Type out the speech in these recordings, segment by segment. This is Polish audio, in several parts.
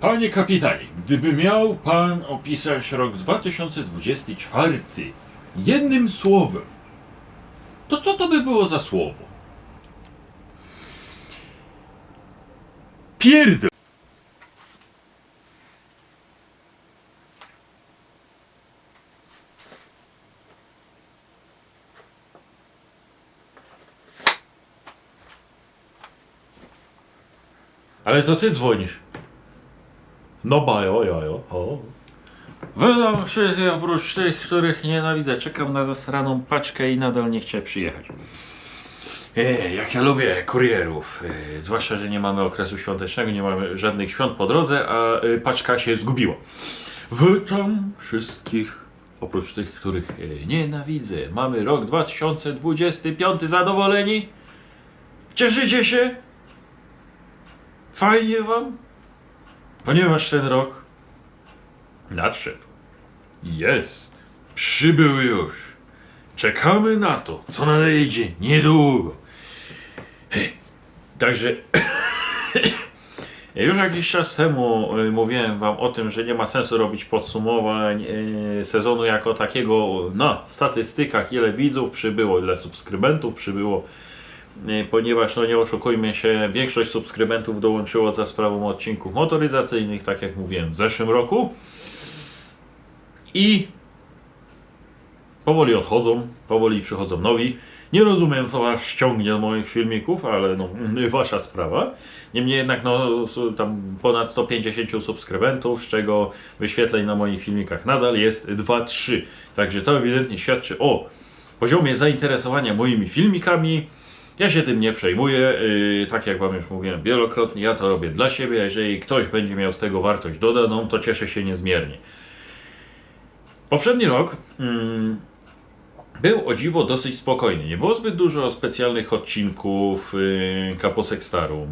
Panie kapitanie, gdyby miał pan opisać rok 2024 jednym słowem, to co to by było za słowo? Pierdol. Ale to ty dzwonisz. No bajo, jojo, o. Wydam że oprócz tych, których nienawidzę. Czekam na zasraną paczkę i nadal nie chciałem przyjechać. Ej, jak ja lubię kurierów. e, zwłaszcza, że nie mamy okresu świątecznego, nie mamy żadnych świąt po drodze, a e, paczka się zgubiła. Witam wszystkich, oprócz tych, których e, nienawidzę. Mamy rok 2025, zadowoleni? Cieszycie się? Fajnie wam? Ponieważ ten rok nadszedł. Jest. Przybył już. Czekamy na to, co nadejdzie niedługo. Także już jakiś czas temu y, mówiłem wam o tym, że nie ma sensu robić podsumowań y, sezonu jako takiego na statystykach, ile widzów przybyło, ile subskrybentów przybyło. Y, ponieważ no nie oszukujmy się, większość subskrybentów dołączyło za sprawą odcinków motoryzacyjnych, tak jak mówiłem w zeszłym roku. I powoli odchodzą, powoli przychodzą nowi. Nie rozumiem, co was ściągnie do moich filmików, ale no, wasza sprawa. Niemniej jednak, no, tam ponad 150 subskrybentów, z czego wyświetleń na moich filmikach nadal jest 2-3. Także to ewidentnie świadczy o poziomie zainteresowania moimi filmikami. Ja się tym nie przejmuję, yy, tak jak Wam już mówiłem wielokrotnie, ja to robię dla siebie, a jeżeli ktoś będzie miał z tego wartość dodaną, to cieszę się niezmiernie. Poprzedni rok mm, był o dziwo dosyć spokojny. Nie było zbyt dużo specjalnych odcinków yy, Kaposek Staru.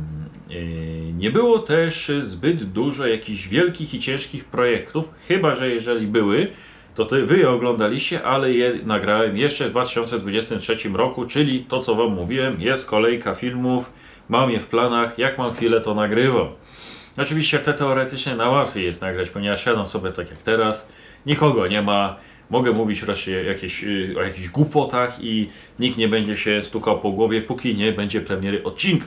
Yy, nie było też zbyt dużo jakichś wielkich i ciężkich projektów, chyba że jeżeli były, to ty, wy je oglądaliście, ale je nagrałem jeszcze w 2023 roku, czyli to co wam mówiłem, jest kolejka filmów, mam je w planach, jak mam chwilę to nagrywam. Oczywiście te teoretycznie na łatwiej jest nagrać, ponieważ siadam sobie tak jak teraz, nikogo nie ma, mogę mówić raczej jakieś, y, o jakichś głupotach i nikt nie będzie się stukał po głowie, póki nie będzie premiery odcinka.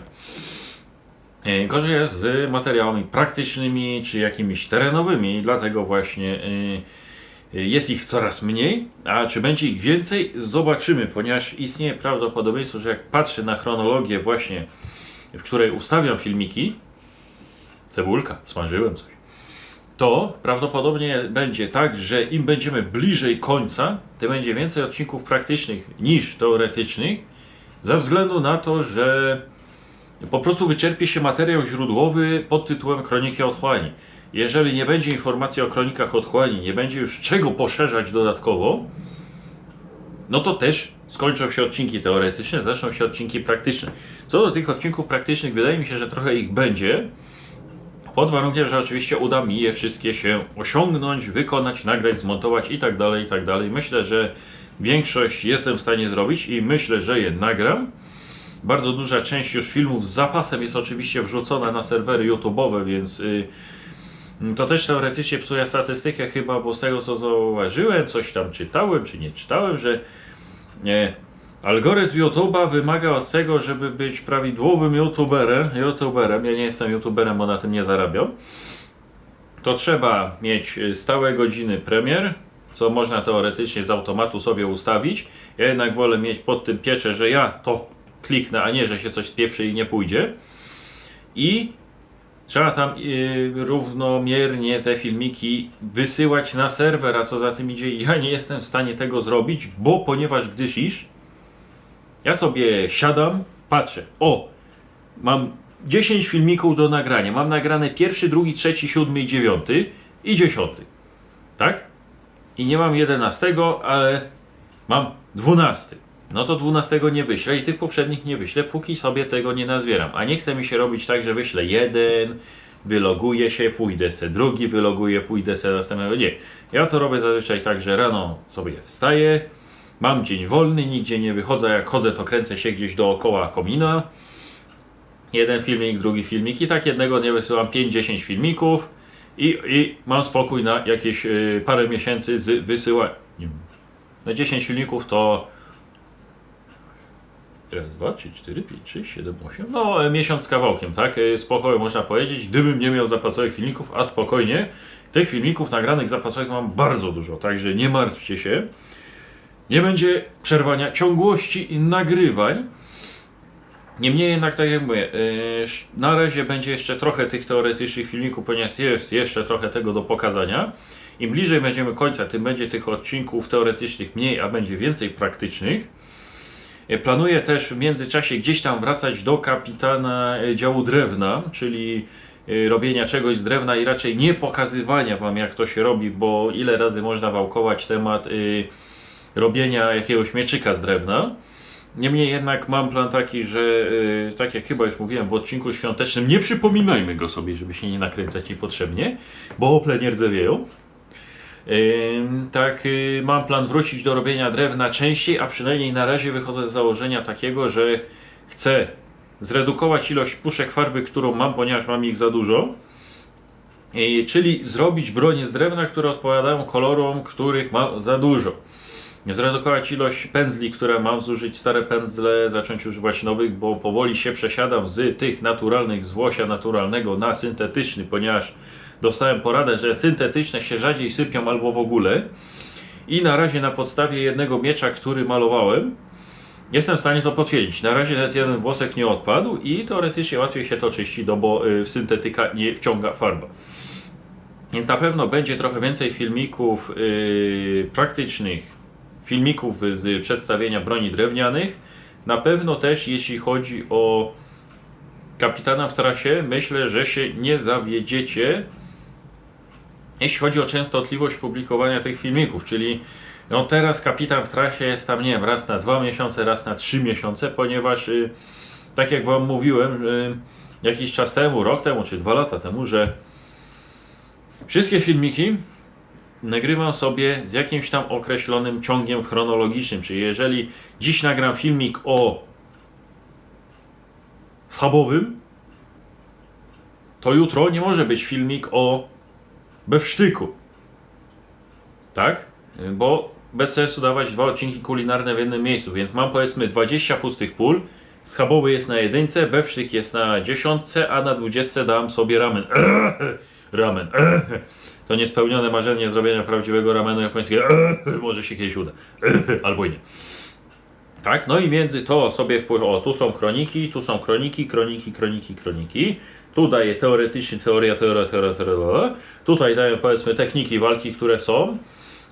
E, Gorzej jest z materiałami praktycznymi czy jakimiś terenowymi, dlatego właśnie y, jest ich coraz mniej, a czy będzie ich więcej, zobaczymy, ponieważ istnieje prawdopodobieństwo, że jak patrzę na chronologię właśnie, w której ustawiam filmiki, cebulka, smażyłem coś, to prawdopodobnie będzie tak, że im będziemy bliżej końca, tym będzie więcej odcinków praktycznych niż teoretycznych, ze względu na to, że po prostu wyczerpie się materiał źródłowy pod tytułem Kroniki Otchłani. Jeżeli nie będzie informacji o kronikach Otchłani, nie będzie już czego poszerzać dodatkowo, no to też skończą się odcinki teoretyczne, zaczną się odcinki praktyczne. Co do tych odcinków praktycznych, wydaje mi się, że trochę ich będzie, pod warunkiem, że oczywiście uda mi je wszystkie się osiągnąć, wykonać, nagrać, zmontować i tak dalej, i tak dalej. Myślę, że większość jestem w stanie zrobić i myślę, że je nagram. Bardzo duża część już filmów z zapasem jest oczywiście wrzucona na serwery YouTube'owe, więc y, to też teoretycznie psuje statystykę chyba, bo z tego co zauważyłem, coś tam czytałem czy nie czytałem, że nie, algorytm YouTube'a wymaga od tego, żeby być prawidłowym YouTuberem, YouTuberem, ja nie jestem YouTuberem, bo na tym nie zarabiam, to trzeba mieć y, stałe godziny premier, co można teoretycznie z automatu sobie ustawić. Ja jednak wolę mieć pod tym pieczę, że ja to kliknę, a nie, że się coś spieprzy i nie pójdzie. I trzeba tam y, równomiernie te filmiki wysyłać na serwer, a co za tym idzie, ja nie jestem w stanie tego zrobić, bo ponieważ gdyż iż ja sobie siadam, patrzę, o, mam 10 filmików do nagrania, mam nagrane pierwszy, drugi, trzeci, siódmy i dziewiąty i dziesiąty, tak? I nie mam 11, ale mam 12. No to 12 nie wyślę i tych poprzednich nie wyślę, póki sobie tego nie nazbieram. A nie chce mi się robić tak, że wyślę jeden, wyloguję się, pójdę se drugi, wyloguję, pójdę se następnego. Nie. Ja to robię zazwyczaj tak, że rano sobie wstaję, mam dzień wolny, nigdzie nie wychodzę, jak chodzę to kręcę się gdzieś dookoła komina. Jeden filmik, drugi filmik i tak jednego nie wysyłam 5-10 filmików i, i mam spokój na jakieś y, parę miesięcy z wysyłaniem. Na 10 filmików to raz, dwa, trzy, cztery, pięć, sześć, siedem, osiem, no e, miesiąc z kawałkiem, tak? E, Spokojnie można powiedzieć, gdybym nie miał zapasowych filmików, a spokojnie, tych filmików nagranych zapasowych mam bardzo dużo, także nie martwcie się. Nie będzie przerwania ciągłości nagrywań. Niemniej jednak, tak jak mówię, sz- na razie będzie jeszcze trochę tych teoretycznych filmików, ponieważ jest jeszcze trochę tego do pokazania. Im bliżej będziemy końca, tym będzie tych odcinków teoretycznych mniej, a będzie więcej praktycznych. Yy, Planuję też w międzyczasie gdzieś tam wracać do kapitana yy, działu drewna, czyli yy, robienia czegoś z drewna i raczej nie pokazywania wam jak to się robi, bo ile razy można wałkować temat robienia jakiegoś mieczyka z drewna. Niemniej jednak mam plan taki, że tak jak chyba już mówiłem w odcinku świątecznym, nie przypominajmy go sobie, żeby się nie nakręcać niepotrzebnie, bo ople nie. Tak, y, mam plan wrócić do robienia drewna częściej, a przynajmniej na razie wychodzę z założenia takiego, że chcę zredukować ilość puszek farby, którą mam, ponieważ mam ich za dużo. Y, czyli zrobić bronie z drewna, które odpowiadają kolorom, których mam za dużo. Zredukować ilość pędzli, które mam, zużyć stare pędzle, zacząć używać nowych, bo powoli się przesiadam z tych naturalnych, z włosia naturalnego na syntetyczny, ponieważ dostałem poradę, że syntetyczne się rzadziej sypią albo w ogóle. I na razie na podstawie jednego miecza, który malowałem, jestem w stanie to potwierdzić. Na razie nawet jeden włosek nie odpadł i teoretycznie łatwiej się to czyści, no bo y, w syntetyka nie wciąga farba. Więc na pewno będzie trochę więcej filmików yy, praktycznych, filmików z przedstawienia broni drewnianych. Na pewno też jeśli chodzi o kapitana w trasie, myślę, że się nie zawiedziecie. Jeśli chodzi o częstotliwość publikowania tych filmików, czyli no teraz kapitan w trasie jest tam, nie wiem, raz na dwa miesiące, raz na trzy miesiące, ponieważ y, tak jak Wam mówiłem y, jakiś czas temu, rok temu czy dwa lata temu, że wszystkie filmiki nagrywam sobie z jakimś tam określonym ciągiem chronologicznym. Czyli jeżeli dziś nagram filmik o schabowym, to jutro nie może być filmik o bewsztyku. Tak? Bo bez sensu dawać dwa odcinki kulinarne w jednym miejscu, więc mam powiedzmy 20 pustych pól. Schabowy jest na jedynce, bewsztyk jest na dziesiątce, a na dwudziestce dam sobie ramen. ramen. To niespełnione marzenie zrobienia prawdziwego ramenu japońskiego. Może się kiedyś uda. Albo i nie. Tak, no i między to sobie wpływ. O, tu są kroniki, tu są kroniki, kroniki, kroniki, kroniki. Tu daję teoretycznie teoria, teoria, teoria, teoria. Tutaj daję powiedzmy techniki walki, które są.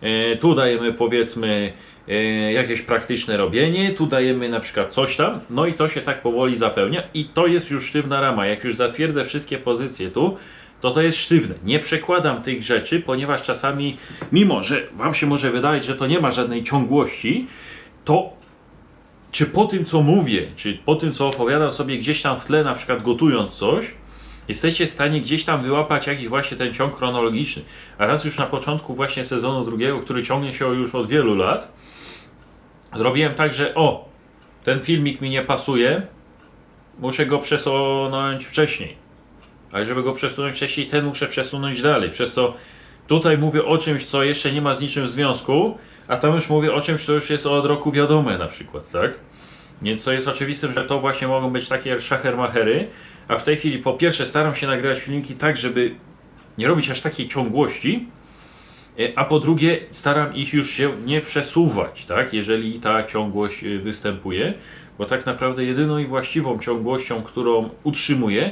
E, tu dajemy powiedzmy e, jakieś praktyczne robienie, tu dajemy na przykład coś tam, no i to się tak powoli zapełnia i to jest już sztywna rama. Jak już zatwierdzę wszystkie pozycje tu, to to jest sztywne. Nie przekładam tych rzeczy, ponieważ czasami, mimo że Wam się może wydawać, że to nie ma żadnej ciągłości, to czy po tym, co mówię, czy po tym, co opowiadam sobie gdzieś tam w tle, na przykład gotując coś, jesteście w stanie gdzieś tam wyłapać jakiś właśnie ten ciąg chronologiczny. A raz już na początku właśnie sezonu drugiego, który ciągnie się już od wielu lat, zrobiłem tak, że o, ten filmik mi nie pasuje, muszę go przesunąć wcześniej. Ale żeby go przesunąć wcześniej, ten muszę przesunąć dalej. Przez co tutaj mówię o czymś, co jeszcze nie ma z niczym związku, a tam już mówię o czymś, co już jest od roku wiadome na przykład, tak? Więc to jest oczywistym, że to właśnie mogą być takie szachermachery, a w tej chwili po pierwsze staram się nagrywać filmiki tak, żeby nie robić aż takiej ciągłości, e, a po drugie staram ich już się nie przesuwać, tak? Jeżeli ta ciągłość e, występuje, bo tak naprawdę jedyną i właściwą ciągłością, którą utrzymuję,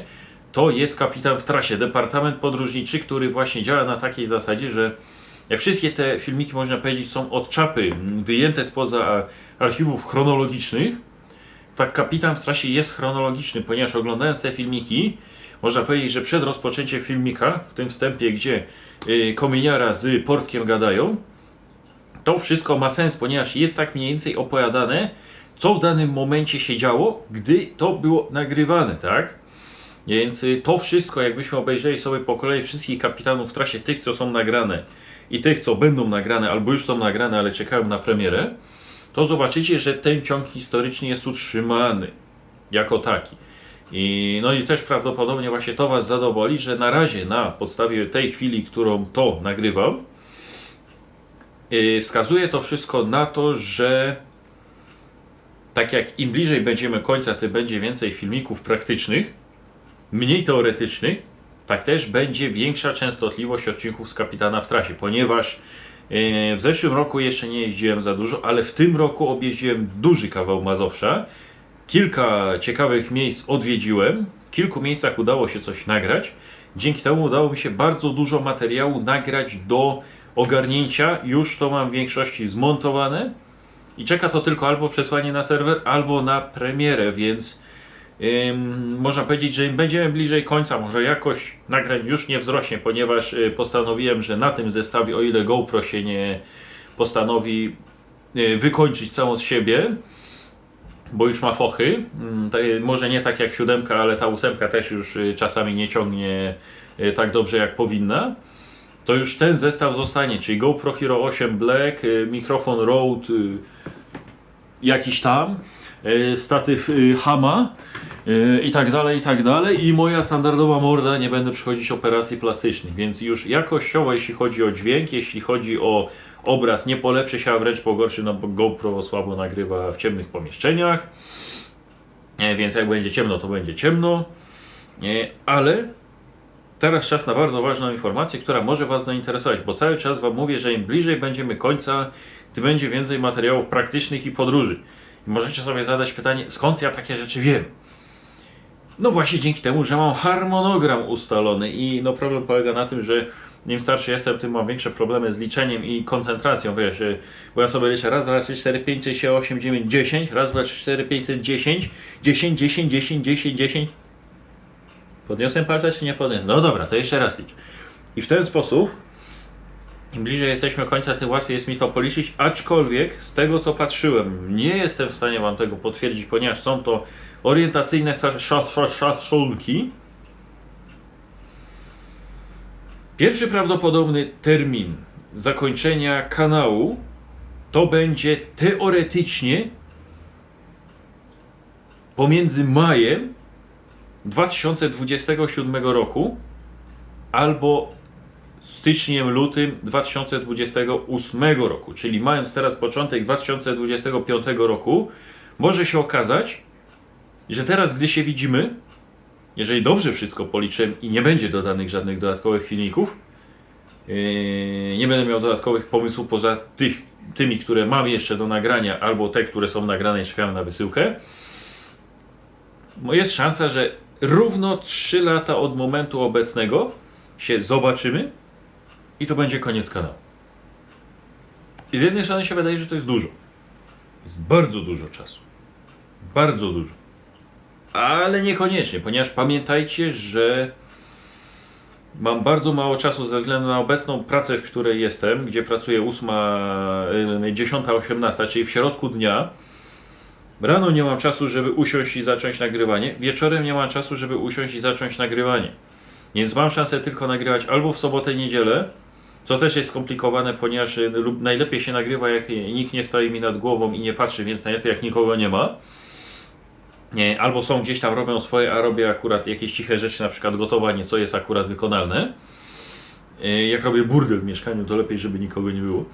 to jest kapitan w trasie, departament podróżniczy, który właśnie działa na takiej zasadzie, że wszystkie te filmiki, można powiedzieć, są od czapy, wyjęte spoza archiwów chronologicznych. Tak, kapitan w trasie jest chronologiczny, ponieważ oglądając te filmiki, można powiedzieć, że przed rozpoczęciem filmika, w tym wstępie, gdzie y, kominiara z portkiem gadają, to wszystko ma sens, ponieważ jest tak mniej więcej opowiadane, co w danym momencie się działo, gdy to było nagrywane, tak? Więc y, to wszystko, jakbyśmy obejrzeli sobie po kolei wszystkich kapitanów w trasie, tych co są nagrane i tych co będą nagrane, albo już są nagrane, ale czekają na premierę, to zobaczycie, że ten ciąg historyczny jest utrzymany jako taki. I, no i też prawdopodobnie właśnie to Was zadowoli, że na razie na podstawie tej chwili, którą to nagrywam, yy, wskazuje to wszystko na to, że tak jak im bliżej będziemy końca, tym będzie więcej filmików praktycznych, mniej teoretycznych, tak też będzie większa częstotliwość odcinków z Kapitana w trasie, ponieważ w zeszłym roku jeszcze nie jeździłem za dużo, ale w tym roku objeździłem duży kawał Mazowsza. Kilka ciekawych miejsc odwiedziłem, w kilku miejscach udało się coś nagrać. Dzięki temu udało mi się bardzo dużo materiału nagrać do ogarnięcia. Już to mam w większości zmontowane i czeka to tylko albo przesłanie na serwer, albo na premierę, więc Można powiedzieć, że będziemy bliżej końca, może jakość nagrań już nie wzrośnie, ponieważ y, postanowiłem, że na tym zestawie, o ile GoPro się nie postanowi y, wykończyć całą z siebie, bo już ma fochy, ym, tak, może nie tak jak siódemka, ale ta ósemka też już y, czasami nie ciągnie y, tak dobrze jak powinna, to już ten zestaw zostanie, czyli GoPro Hero 8 Black, y, mikrofon Rode, y, jakiś tam, y, statyw y, Hama y, i tak dalej, i tak dalej. I moja standardowa morda, nie będę przychodzić operacji plastycznych, więc już jakościowo jeśli chodzi o dźwięk, jeśli chodzi o obraz nie polepszy się, a wręcz pogorszy, no bo GoPro słabo nagrywa w ciemnych pomieszczeniach, E, więc jak będzie ciemno, to będzie ciemno, E, ale Teraz czas na bardzo ważną informację, która może Was zainteresować, bo cały czas Wam mówię, że im bliżej będziemy końca, tym będzie więcej materiałów praktycznych i podróży. Możecie sobie zadać pytanie, skąd ja takie rzeczy wiem? No właśnie dzięki temu, że mam harmonogram ustalony i no problem polega na tym, że im starszy jestem, tym mam większe problemy z liczeniem i koncentracją, wiesz, bo ja sobie liczę raz, dwa, trzy, cztery, pięć, sześć, siedem, osiem, dziewięć, dziesięć, raz, dwa, trzy, cztery, pięć, sześć, dziesięć, dziesięć, dziesięć, dziesięć, dziesięć, dziesięć, Podniosłem palca czy nie podniosłem? No dobra, to jeszcze raz licz. I w ten sposób, im bliżej jesteśmy końca, tym łatwiej jest mi to policzyć, aczkolwiek z tego co patrzyłem, nie jestem w stanie Wam tego potwierdzić, ponieważ są to orientacyjne szacunki. Pierwszy prawdopodobny termin zakończenia kanału to będzie teoretycznie pomiędzy majem 2027 roku albo styczniem, lutym 2028 roku, czyli mając teraz początek 2025 roku, może się okazać, że teraz, gdy się widzimy, jeżeli dobrze wszystko policzę i nie będzie dodanych żadnych dodatkowych filmików, yy, nie będę miał dodatkowych pomysłów poza tych, tymi, które mam jeszcze do nagrania, albo te, które są nagrane i czekają na wysyłkę, jest szansa, że równo 3 lata od momentu obecnego się zobaczymy i to będzie koniec kanału. I z jednej strony się wydaje, że to jest dużo. Jest bardzo dużo czasu. Bardzo dużo. Ale niekoniecznie, ponieważ pamiętajcie, że mam bardzo mało czasu ze względu na obecną pracę, w której jestem, gdzie pracuję 8, y, 10, 18, czyli w środku dnia. Rano nie mam czasu, żeby usiąść i zacząć nagrywanie. Wieczorem nie mam czasu, żeby usiąść i zacząć nagrywanie. Więc mam szansę tylko nagrywać albo w sobotę, niedzielę, co też jest skomplikowane, ponieważ y, lub najlepiej się nagrywa, jak nikt nie stoi mi nad głową i nie patrzy, więc najlepiej jak nikogo nie ma. Nie, albo są gdzieś tam, robią swoje, a robię akurat jakieś ciche rzeczy, na przykład gotowanie, co jest akurat wykonalne. Y, Jak robię burdel w mieszkaniu, to lepiej, żeby nikogo nie było,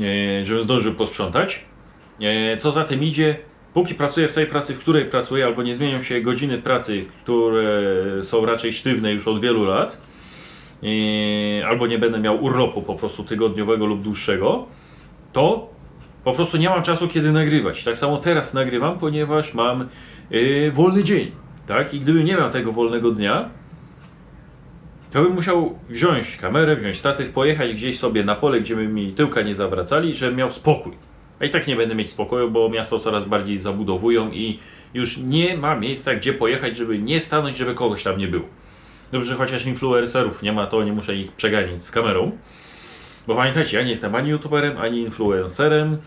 Y, żebym zdążył posprzątać. Co za tym idzie, póki pracuję w tej pracy, w której pracuję, albo nie zmienią się godziny pracy, które są raczej sztywne już od wielu lat, albo nie będę miał urlopu po prostu tygodniowego lub dłuższego, to po prostu nie mam czasu kiedy nagrywać. Tak samo teraz nagrywam, ponieważ mam yy, wolny dzień, tak? I gdybym nie miał tego wolnego dnia, to bym musiał wziąć kamerę, wziąć statyw, pojechać gdzieś sobie na pole, gdzie by mi tyłka nie zawracali, żebym miał spokój. A i tak nie będę mieć spokoju, bo miasto coraz bardziej zabudowują i już nie ma miejsca, gdzie pojechać, żeby nie stanąć, żeby kogoś tam nie było. Dobrze, chociaż influencerów nie ma, to nie muszę ich przeganiać z kamerą. Bo pamiętajcie, ja nie jestem ani youtuberem, ani influencerem,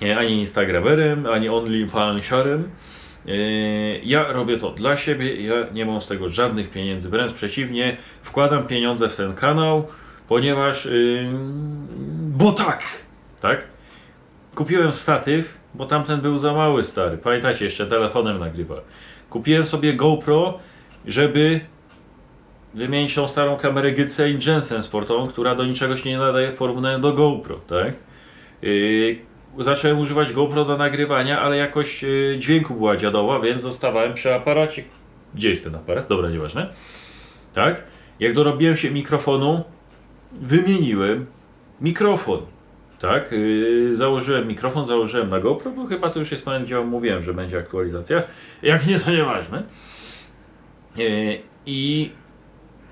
nie, ani instagramerem, ani onlyfansiarem. Yy, Ja robię to dla siebie, ja nie mam z tego żadnych pieniędzy, wręcz przeciwnie, wkładam pieniądze w ten kanał, ponieważ, yy, bo tak, tak? Kupiłem statyw, bo tamten był za mały stary. Pamiętacie, jeszcze telefonem nagrywałem. kupiłem sobie GoPro, żeby wymienić tą starą kamerę Gitsen Jensen sportową, która do niczego się nie nadaje w porównaniu do GoPro, tak? Yy, zacząłem używać GoPro do nagrywania, ale jakość yy, dźwięku była dziadowa, więc zostawałem przy aparacie. Gdzie jest ten aparat? Dobra, nieważne. Tak? Jak dorobiłem się mikrofonu, wymieniłem mikrofon. Tak? Yy, założyłem mikrofon, założyłem na GoPro, bo chyba to już jest moment, gdzie mówiłem, że będzie aktualizacja. Jak nie, to nieważne. Yy, I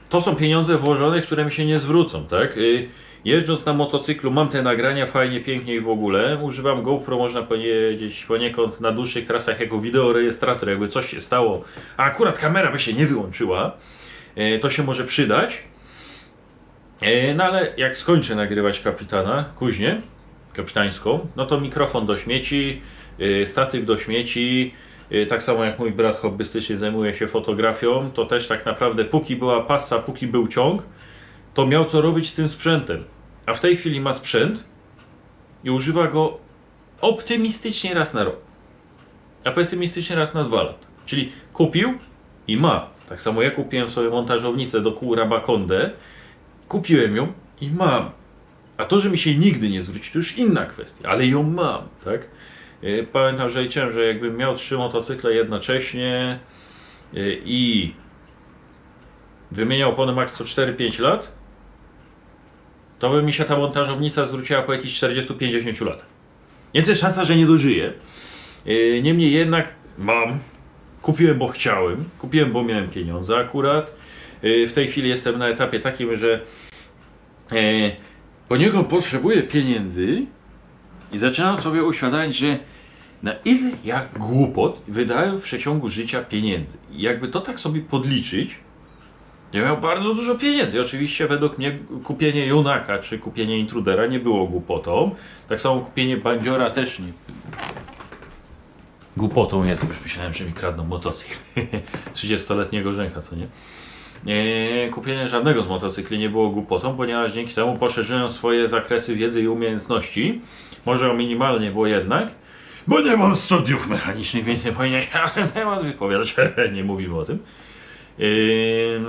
to są pieniądze włożone, które mi się nie zwrócą, tak? Y, Jeżdżąc na motocyklu mam te nagrania fajnie, pięknie i w ogóle. Używam GoPro, można powiedzieć, poniekąd na dłuższych trasach jako wideorejestrator, jakby coś się stało, a akurat kamera by się nie wyłączyła, y, to się może przydać. Y, No ale jak skończę nagrywać kapitana, kuźnię kapitańską, no to mikrofon do śmieci, statyw do śmieci, tak samo jak mój brat hobbystycznie zajmuje się fotografią, to też tak naprawdę póki była pasa, póki był ciąg, to miał co robić z tym sprzętem. A w tej chwili ma sprzęt i używa go optymistycznie raz na rok, a pesymistycznie raz na dwa lata. Czyli kupił i ma. Tak samo ja kupiłem sobie montażownicę do kół Rabaconde, kupiłem ją i mam. A to, że mi się nigdy nie zwróci, to już inna kwestia, ale ją mam, tak? Yy, Pamiętam, że liczyłem, że jakbym miał trzy motocykle jednocześnie yy, i wymieniał opony max co 4-5 lat, to by mi się ta montażownica zwróciła po jakichś 40-50 latach. Więc jest szansa, że nie dożyję. Yy, Niemniej jednak mam, kupiłem, bo chciałem, kupiłem, bo miałem pieniądze akurat. W tej chwili jestem na etapie takim, że e, poniekąd potrzebuję pieniędzy i zaczynam sobie uświadamiać, że na ile ja głupot wydałem w przeciągu życia pieniędzy. I jakby to tak sobie podliczyć, ja miał bardzo dużo pieniędzy. Oczywiście według mnie kupienie Junaka czy kupienie Intrudera nie było głupotą. Tak samo kupienie Bandziora też nie. Głupotą jest, już myślałem, że mi kradną motocykl. 30-letniego rzęcha, co nie? Nie, kupienie żadnego z motocykli nie było głupotą, ponieważ dzięki temu poszerzyłem swoje zakresy wiedzy i umiejętności. Może o minimalnie, bo jednak. Bo nie mam studiów mechanicznych, więc nie powinienem na ten temat wypowiadać. nie mówimy o tym. Yy,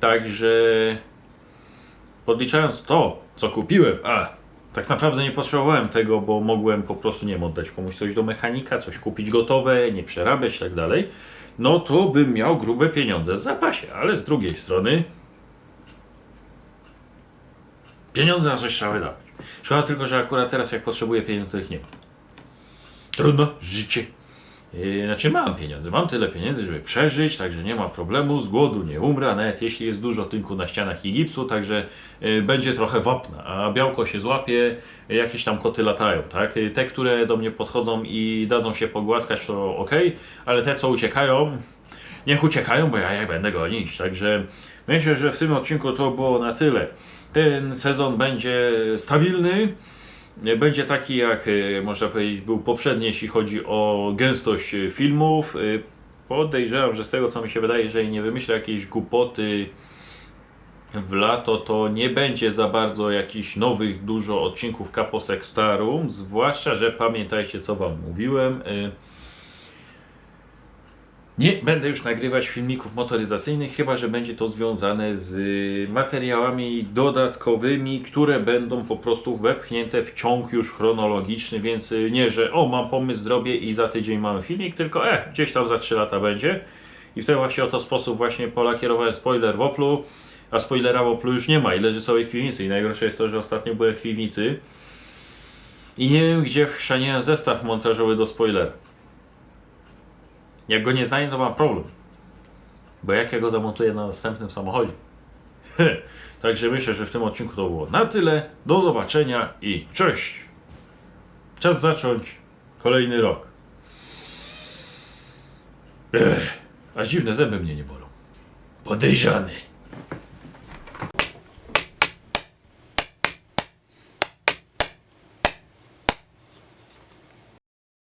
także podliczając to, co kupiłem, a tak naprawdę nie potrzebowałem tego, bo mogłem po prostu nie wiem, oddać komuś coś do mechanika, coś kupić gotowe, nie przerabiać i tak dalej, no to bym miał grube pieniądze w zapasie, ale z drugiej strony pieniądze na coś trzeba wydawać. Szkoda tylko, że akurat teraz jak potrzebuję pieniędzy, to ich nie mam. Trudno, życie. Yy, Znaczy mam pieniądze, mam tyle pieniędzy, żeby przeżyć, także nie ma problemu, z głodu nie umrę, a nawet jeśli jest dużo tynku na ścianach i gipsu, także yy, będzie trochę wapna, a białko się złapie, yy, jakieś tam koty latają, tak? Yy, Te, które do mnie podchodzą i dadzą się pogłaskać, to ok, ale te, co uciekają, niech uciekają, bo ja je będę gonić, także myślę, że w tym odcinku to było na tyle. Ten sezon będzie stabilny, będzie taki jak e, można powiedzieć był poprzedni, jeśli chodzi o gęstość e, filmów. E, Podejrzewam, że z tego co mi się wydaje, jeżeli nie wymyślę jakiejś głupoty w lato, to nie będzie za bardzo jakichś nowych dużo odcinków Caposek Starum, zwłaszcza, że pamiętajcie co wam mówiłem. Nie będę już nagrywać filmików motoryzacyjnych, chyba że będzie to związane z y, materiałami dodatkowymi, które będą po prostu wepchnięte w ciąg już chronologiczny, więc y, nie, że o mam pomysł, zrobię i za tydzień mamy filmik, tylko e, gdzieś tam za 3 lata będzie. I w ten właśnie oto sposób właśnie polakierowałem spoiler w Oplu, a spoilera w Oplu już nie ma i leży sobie w piwnicy. I najgorsze jest to, że ostatnio byłem w piwnicy i nie wiem gdzie chrzaniłem zestaw montażowy do spoilera. Jak go nie znajdę, to mam problem. Bo jak ja go zamontuję na następnym samochodzie? Także myślę, że w tym odcinku to było na tyle. Do zobaczenia i cześć! Czas zacząć kolejny rok. Ech, a dziwne zęby mnie nie bolą. Podejrzany.